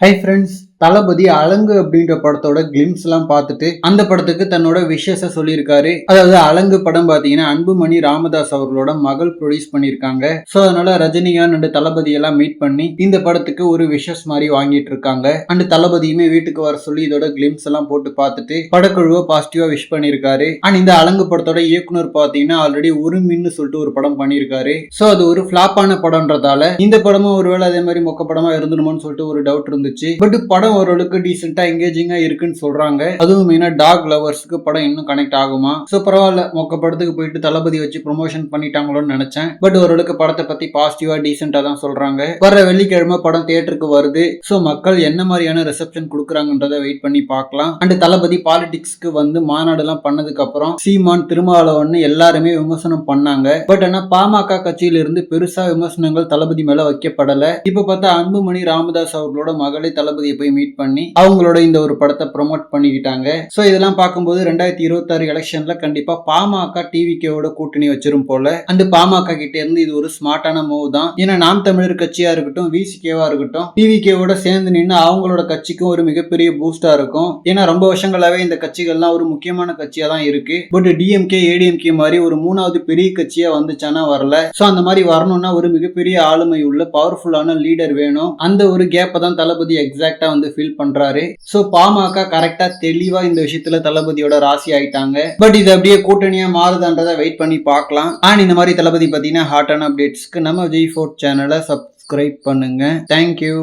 Hi, friends. தளபதி அலங்கு அப்படின்ற படத்தோட glimpse எல்லாம் பார்த்துட்டு அந்த படத்துக்கு தன்னோட விஷஸ சொல்லியிருக்காரு. அதாவது அலங்கு படம் பாத்தீங்கன்னா அன்புமணி ராமதாஸ் அவர்களோட மகள் ப்ரொடியூஸ் பண்ணியிருக்காங்க. ஸோ அதனால ரஜினிகாந்த் அண்ட் தளபதி எல்லாம் மீட் பண்ணி இந்த படத்துக்கு ஒரு விஷஸ் மாதிரி வாங்கிட்டு இருக்காங்க. அண்ட் தளபதியுமே வீட்டுக்கு வர சொல்லி இதோட கிளிம்ஸ் எல்லாம் போட்டு பார்த்துட்டு படக்குழுவை பாசிட்டிவா விஷ் பண்ணியிருக்காரு. அண்ட் இந்த அலங்கு படத்தோட இயக்குனர் பாத்தீங்கன்னா ஆல்ரெடி உருமின்னு சொல்லிட்டு ஒரு படம் பண்ணியிருக்காரு. ஸோ அது ஒரு ஃபிளாப்பான படம்ன்றதால இந்த படமும் ஒருவேளை அதே மாதிரி மொக்க படமா இருந்துருமோன்னு சொல்லிட்டு ஒரு டவுட் இருந்துச்சு. பட் படம் ஓரளவுக்கு டீசெண்டா எங்கேஜிங்கா இருக்குன்னு சொல்றாங்க. அதுவும் மெயினா டாக் லவர்ஸ்க்கு படம் இன்னும் கனெக்ட் ஆகுமா? ஸோ பரவாயில்ல. மொக்க படத்துக்கு போயிட்டு தளபதி வச்சு ப்ரொமோஷன் பண்ணிட்டாங்களோன்னு நினைச்சேன். பட் ஓரளவுக்கு படத்தை பத்தி பாசிட்டிவா டீசெண்டா தான் சொல்றாங்க. வர வெள்ளிக்கிழமை படம் தியேட்டருக்கு வருது. ஸோ மக்கள் என்ன மாதிரியான ரிசப்ஷன் கொடுக்குறாங்கன்றதை வெயிட் பண்ணி பார்க்கலாம். அண்ட் தளபதி பாலிடிக்ஸ்க்கு வந்து மாநாடுலாம் பண்ணதுக்கு அப்புறம் சீமான் திருமாவளவன் எல்லாருமே விமர்சனம் பண்ணாங்க. பட் ஆனா பாமக கட்சியில இருந்து பெருசா விமர்சனங்கள் தளபதி மேல வைக்கப்படல. இப்ப பார்த்தா அன்புமணி ராமதாஸ் அவர்களோட மகளை தளபதியை போய் மீட் பண்ணி அவங்களோட இந்த ஒரு படத்தை ப்ரொமோட் பண்ணிக்கிட்டாங்க. ஸோ இதெல்லாம் பார்க்கும்போது ரெண்டாயிரத்தி இருபத்தாறு எலெக்ஷன்ல கண்டிப்பா பாமக டிவிகேவோட கூட்டணி வச்சிரும் போல. அந்த பாமக கிட்ட இருந்து இது ஒரு ஸ்மார்ட்டான மூவ் தான். ஏன்னா நாம் தமிழர் கட்சியா இருக்கட்டும் விசிகேவா இருக்கட்டும் டிவிகேவோட சேர்ந்து நின்று அவங்களோட கட்சிக்கும் ஒரு மிகப்பெரிய பூஸ்டா இருக்கும். ஏன்னா ரொம்ப வருஷங்களாவே இந்த கட்சிகள்லாம் ஒரு முக்கியமான கட்சியா தான் இருக்கு. பட் டிஎம்கே ஏடிஎம்கே மாதிரி ஒரு மூணாவது பெரிய கட்சியா வந்துச்சானா வரல. ஸோ அந்த மாதிரி வரணும்னா ஒரு மிகப்பெரிய ஆளுமை உள்ள பவர்ஃபுல்லான லீடர் வேணும். அந்த ஒரு கேப்பை தான் தளபதி எக்ஸாக்டா வந்து வந்து ஃபீல் பண்றாரு. ஸோ பாமக கரெக்டா தெளிவா இந்த விஷயத்துல தளபதியோட ராசி ஆயிட்டாங்க. பட் இது அப்படியே கூட்டணியா மாறுதான்றதை வெயிட் பண்ணி பார்க்கலாம். அண்ட் இந்த மாதிரி தளபதி பார்த்தீங்கன்னா ஹாட்டான அப்டேட்ஸ்க்கு நம்ம விஜய் ஃபோர்ட் சேனலை சப்ஸ்கிரைப் பண்ணுங்க. Thank you